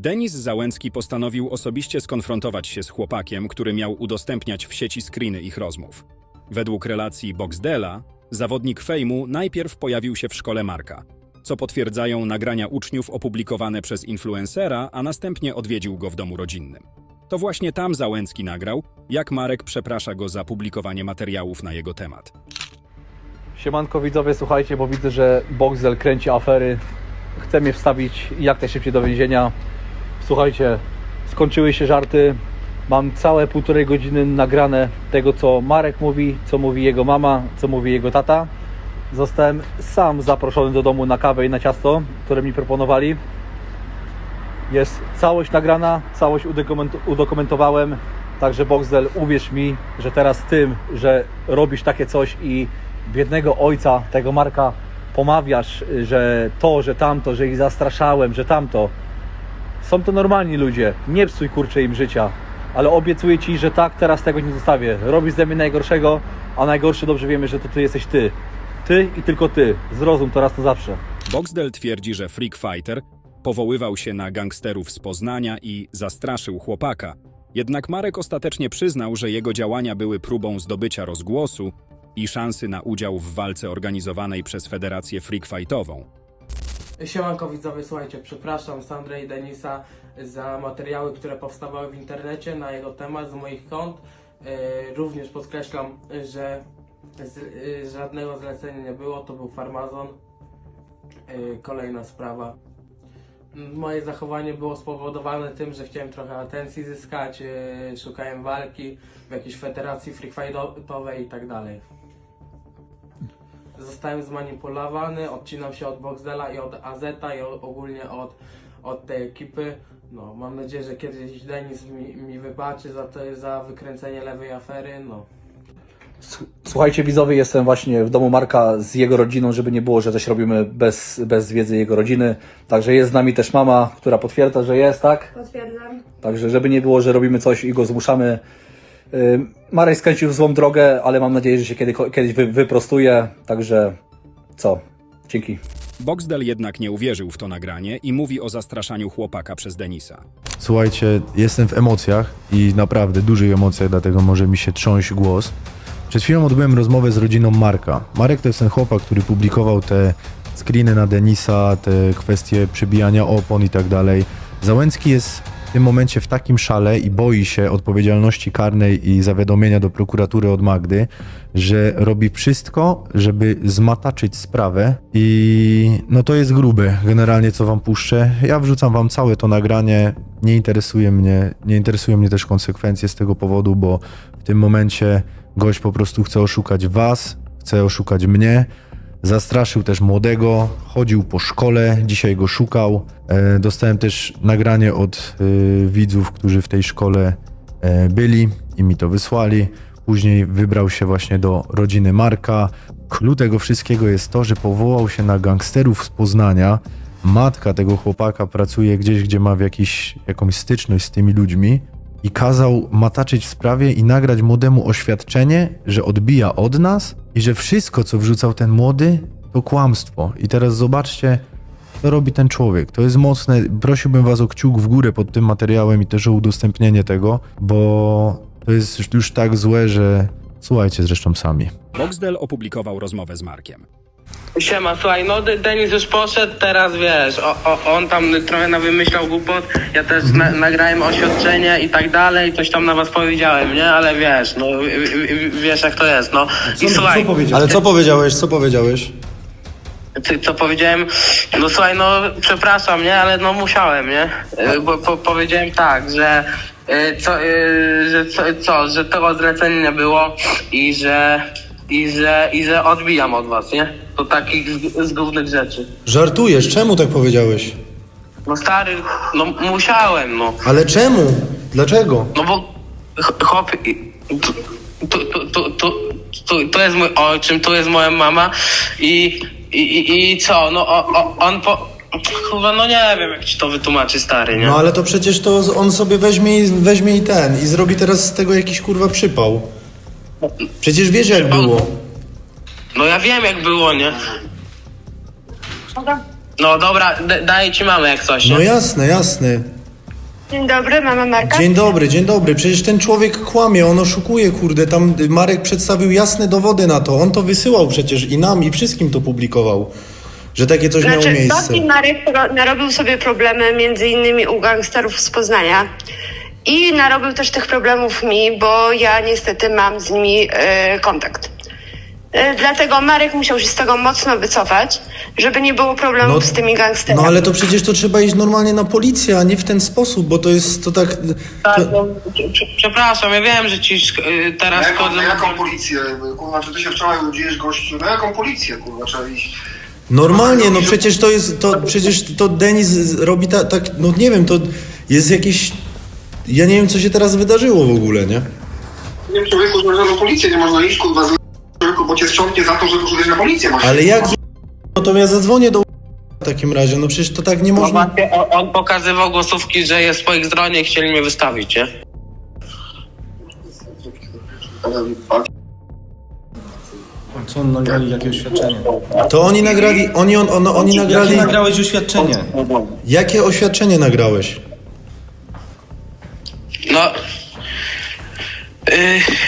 Denis Załęcki postanowił osobiście skonfrontować się z chłopakiem, który miał udostępniać w sieci screeny ich rozmów. Według relacji Boxdela, zawodnik fejmu najpierw pojawił się w szkole Marka, co potwierdzają nagrania uczniów opublikowane przez influencera, a następnie odwiedził go w domu rodzinnym. To właśnie tam Załęcki nagrał, jak Marek przeprasza go za publikowanie materiałów na jego temat. Siemanko widzowie, słuchajcie, bo widzę, że Boxel kręci afery. Chce mnie wstawić jak najszybciej do więzienia. Słuchajcie, skończyły się żarty. Mam całe półtorej godziny nagrane tego, co Marek mówi, co mówi jego mama, co mówi jego tata. Zostałem sam zaproszony do domu na kawę i na ciasto, które mi proponowali. Jest całość nagrana, całość udokument- udokumentowałem. Także Boxdel, uwierz mi, że teraz tym, że robisz takie coś i biednego ojca tego Marka pomawiasz, że to, że tamto, że ich zastraszałem, że tamto. Są to normalni ludzie. Nie psuj kurczę im życia. Ale obiecuję ci, że tak, teraz tego nie zostawię. Robisz ze mnie najgorszego, a najgorszy dobrze wiemy, że to ty jesteś ty. Ty i tylko ty. Zrozum to raz na zawsze. Boxdel twierdzi, że Freak Fighter powoływał się na gangsterów z Poznania i zastraszył chłopaka. Jednak Marek ostatecznie przyznał, że jego działania były próbą zdobycia rozgłosu i szansy na udział w walce organizowanej przez Federację Freak Fightową. Siemanko widzowie, słuchajcie, przepraszam Sandrę i Denisa za materiały, które powstawały w internecie na jego temat z moich kont. E, również podkreślam, że e, żadnego zlecenia nie było, to był farmazon. E, kolejna sprawa. Moje zachowanie było spowodowane tym, że chciałem trochę atencji zyskać, szukałem walki w jakiejś federacji free fightowej i tak dalej. Zostałem zmanipulowany, odcinam się od Boxdela i od Azeta i ogólnie od, od tej ekipy. No, mam nadzieję, że kiedyś Denis mi, mi wybaczy za to, za wykręcenie lewej afery, no. Słuchajcie widzowie, jestem właśnie w domu Marka z jego rodziną, żeby nie było, że coś robimy bez, bez wiedzy jego rodziny. Także jest z nami też mama, która potwierdza, że jest, tak? Potwierdzam. Także żeby nie było, że robimy coś i go zmuszamy. Marek skręcił w złą drogę, ale mam nadzieję, że się kiedy, kiedyś wy, wyprostuje. Także co? Dzięki. Boxdel jednak nie uwierzył w to nagranie i mówi o zastraszaniu chłopaka przez Denisa. Słuchajcie, jestem w emocjach i naprawdę dużych emocjach, dlatego może mi się trząść głos. Przed chwilą odbyłem rozmowę z rodziną Marka. Marek to jest ten chłopak, który publikował te screeny na Denisa, te kwestie przebijania opon i tak dalej. Załęcki jest w tym momencie w takim szale i boi się odpowiedzialności karnej i zawiadomienia do prokuratury od Magdy, że robi wszystko, żeby zmataczyć sprawę i no to jest grube generalnie co wam puszczę. Ja wrzucam wam całe to nagranie, nie interesuje mnie, nie interesują mnie też konsekwencje z tego powodu, bo w tym momencie gość po prostu chce oszukać was, chce oszukać mnie. Zastraszył też młodego, chodził po szkole, dzisiaj go szukał. E, dostałem też nagranie od e, widzów, którzy w tej szkole e, byli i mi to wysłali. Później wybrał się właśnie do rodziny Marka. Clue tego wszystkiego jest to, że powołał się na gangsterów z Poznania. Matka tego chłopaka pracuje gdzieś, gdzie ma w jakiś, jakąś styczność z tymi ludźmi i kazał mataczyć w sprawie i nagrać młodemu oświadczenie, że odbija od nas i że wszystko, co wrzucał ten młody, to kłamstwo. I teraz zobaczcie, co robi ten człowiek. To jest mocne. Prosiłbym was o kciuk w górę pod tym materiałem i też o udostępnienie tego, bo to jest już tak złe, że słuchajcie zresztą sami. Boxdel opublikował rozmowę z Markiem. Siema, słuchaj, no De- Denis już poszedł, teraz wiesz, o, o, on tam trochę nawymyślał głupot, ja też na, nagrałem oświadczenie i tak dalej, coś tam na was powiedziałem, nie? Ale wiesz, no w- w- wiesz jak to jest, no. I słuchaj, Ale co powiedziałeś? Co powiedziałeś? ty, co powiedziałem, no słuchaj, no przepraszam, nie? Ale no musiałem, nie? E, Bo po, powiedziałem tak, że e, co, że co, co, że tego zlecenia nie było i że i że, i że odbijam od was, nie? To takich z, z głównych rzeczy. Żartujesz, czemu tak powiedziałeś? No stary, no musiałem, no. Ale czemu? Dlaczego? No bo ch- chłopie, tu, tu, tu, tu, tu, to jest mój ojczym, tu jest moja mama i, i, i, i co, no o, o, on po... Chyba, no nie wiem jak ci to wytłumaczy stary, nie? No ale to przecież to on sobie weźmie i, weźmie i ten i zrobi teraz z tego jakiś kurwa przypał. Przecież wiesz jak było. No ja wiem jak było, nie? No dobra, d- daję ci mamę jak coś, nie? No jasne, jasne. Dzień dobry, mama Marka. Dzień dobry, dzień dobry. Przecież ten człowiek kłamie, on oszukuje, kurde. Tam Marek przedstawił jasne dowody na to. On to wysyłał przecież i nam, i wszystkim to publikował, że takie coś miało Znaczy, miejsce. Bobby Marek ro- narobił sobie problemy między innymi u gangsterów z Poznania. I narobił też tych problemów mi, bo ja niestety mam z nimi e, kontakt. E, dlatego Marek musiał się z tego mocno wycofać, żeby nie było problemów No- z tymi gangsterami. No ale to przecież to trzeba iść normalnie na policję, a nie w ten sposób, bo to jest to tak. To, Przepraszam, ja wiem, że ci y, teraz Na jaką, na jaką policję? Kurwa, czy ty się wczoraj udzielisz gościu? Na jaką policję, kurwa, trzeba iść? normalnie, no przecież to jest. To, przecież to Denis robi tak, tak. No nie wiem, to jest jakieś. Ja nie wiem, co się teraz wydarzyło w ogóle, nie? Nie wiem, człowieku, że na policję nie można iść, kurwa, z człowieku, bo cię sprzątnie za to, że poszedłeś na policję. Masz Ale jak. No to ja zadzwonię do. W takim razie, no przecież to tak nie No można. właśnie, on- on pokazywał głosówki, że jest po ich stronie i chcieli mnie wystawić, nie? Co on nagrali, jakie oświadczenie? To oni nagrali. Oni, on, on, oni nagrali. Jakie nagrałeś oświadczenie? Jakie oświadczenie nagrałeś?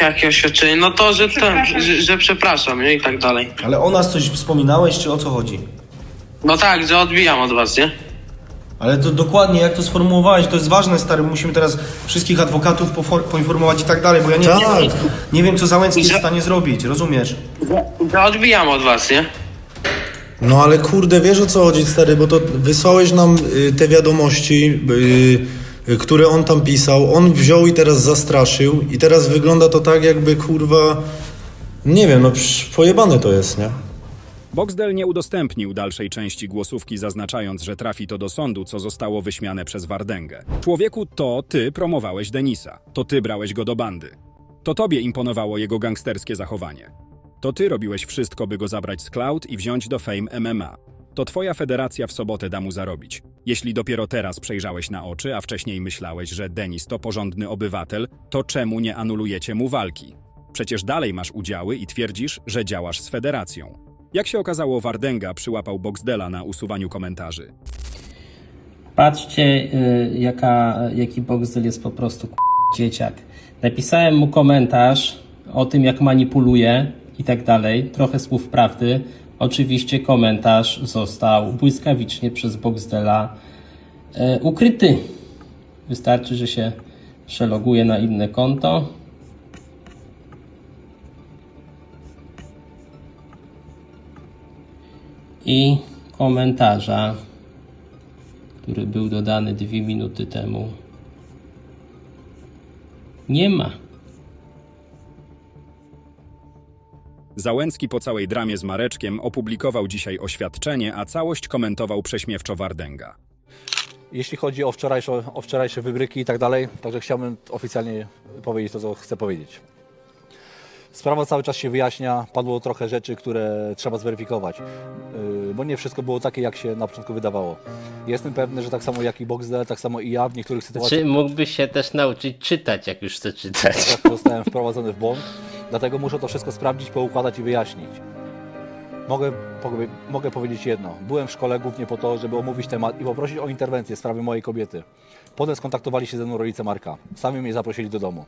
Jakie oświadczenie? No to, że ten, że, że przepraszam, nie? I tak dalej. Ale o nas coś wspominałeś, czy o co chodzi? No tak, że odbijam od was, nie? Ale to dokładnie jak to sformułowałeś, to jest ważne, stary. Musimy teraz wszystkich adwokatów pofor- poinformować i tak dalej, bo ja nie, Tak. wiem, nie wiem, co Załęcki jest w stanie zrobić, rozumiesz? Że odbijam od was, nie? No ale kurde, wiesz o co chodzi, stary, bo to wysłałeś nam y, te wiadomości, y, które on tam pisał. On wziął i teraz zastraszył, i teraz wygląda to tak, jakby kurwa. Nie wiem, no pojebane to jest, nie? Boxdel nie udostępnił dalszej części głosówki, zaznaczając, że trafi to do sądu, co zostało wyśmiane przez Wardęgę. Człowieku, to ty promowałeś Denisa. To ty brałeś go do bandy. To tobie imponowało jego gangsterskie zachowanie. To ty robiłeś wszystko, by go zabrać z Cloud i wziąć do Fame MMA. To twoja federacja w sobotę da mu zarobić. Jeśli dopiero teraz przejrzałeś na oczy, a wcześniej myślałeś, że Denis to porządny obywatel, to czemu nie anulujecie mu walki? Przecież dalej masz udziały i twierdzisz, że działasz z federacją. Jak się okazało, Wardęga przyłapał Boxdela na usuwaniu komentarzy. Patrzcie, y, jaka, jaki Boxdel jest po prostu k- dzieciak. Napisałem mu komentarz o tym, jak manipuluje i tak dalej. Trochę słów prawdy. Oczywiście komentarz został błyskawicznie przez Boxdela e, ukryty. Wystarczy, że się przeloguje na inne konto. I komentarza który był dodany dwie minuty temu, nie ma. Załęcki po całej dramie z Mareczkiem opublikował dzisiaj oświadczenie, a całość komentował prześmiewczo Wardęga. Jeśli chodzi o wczorajsze, o wczorajsze wybryki i tak dalej, także chciałbym oficjalnie powiedzieć to, co chcę powiedzieć. Sprawa cały czas się wyjaśnia, padło trochę rzeczy, które trzeba zweryfikować, yy, bo nie wszystko było takie, jak się na początku wydawało. Jestem pewny, że tak samo jak i Boxdel, tak samo i ja w niektórych sytuacjach Czy mógłbyś się też nauczyć czytać, jak już chcę czytać? zostałem wprowadzony w błąd, dlatego muszę to wszystko sprawdzić, poukładać i wyjaśnić. Mogę, mogę powiedzieć jedno. Byłem w szkole głównie po to, żeby omówić temat i poprosić o interwencję w sprawie mojej kobiety. Potem skontaktowali się ze mną rodzice Marka. Sami mnie zaprosili do domu.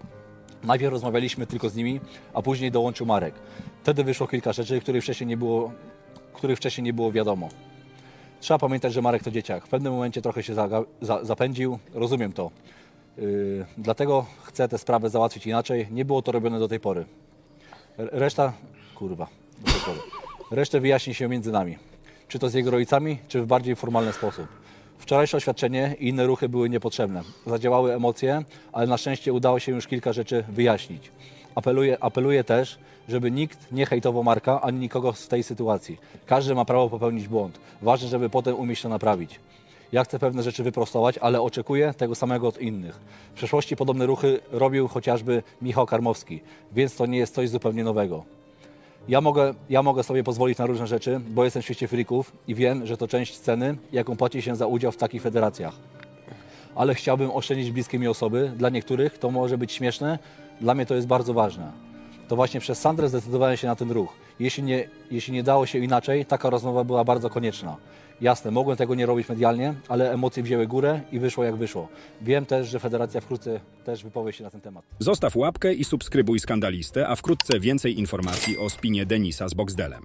Najpierw rozmawialiśmy tylko z nimi, a później dołączył Marek. Wtedy wyszło kilka rzeczy, których wcześniej nie było, których wcześniej nie było wiadomo. Trzeba pamiętać, że Marek to dzieciak. W pewnym momencie trochę się za, zapędził, rozumiem to. Yy, dlatego chcę tę sprawę załatwić inaczej. Nie było to robione do tej pory. Reszta, kurwa. Resztę wyjaśni się między nami. Czy to z jego rodzicami, czy w bardziej formalny sposób. Wczorajsze oświadczenie i inne ruchy były niepotrzebne. Zadziałały emocje, ale na szczęście udało się już kilka rzeczy wyjaśnić. Apeluję, apeluję też, żeby nikt nie hejtował Marka ani nikogo z tej sytuacji. Każdy ma prawo popełnić błąd. Ważne, żeby potem umieć to naprawić. Ja chcę pewne rzeczy wyprostować, ale oczekuję tego samego od innych. W przeszłości podobne ruchy robił chociażby Michał Karmowski, więc to nie jest coś zupełnie nowego. Ja mogę, ja mogę sobie pozwolić na różne rzeczy, bo jestem w świecie frików i wiem, że to część ceny, jaką płaci się za udział w takich federacjach. Ale chciałbym oszczędzić bliskie mi osoby. Dla niektórych to może być śmieszne, dla mnie to jest bardzo ważne. To właśnie przez Sandrę zdecydowałem się na ten ruch. Jeśli nie, jeśli nie dało się inaczej, taka rozmowa była bardzo konieczna. Jasne, mogłem tego nie robić medialnie, ale emocje wzięły górę i wyszło jak wyszło. Wiem też, że federacja wkrótce też wypowie się na ten temat. Zostaw łapkę i subskrybuj skandalistę, a wkrótce więcej informacji o spinie Denisa z Boxdelem.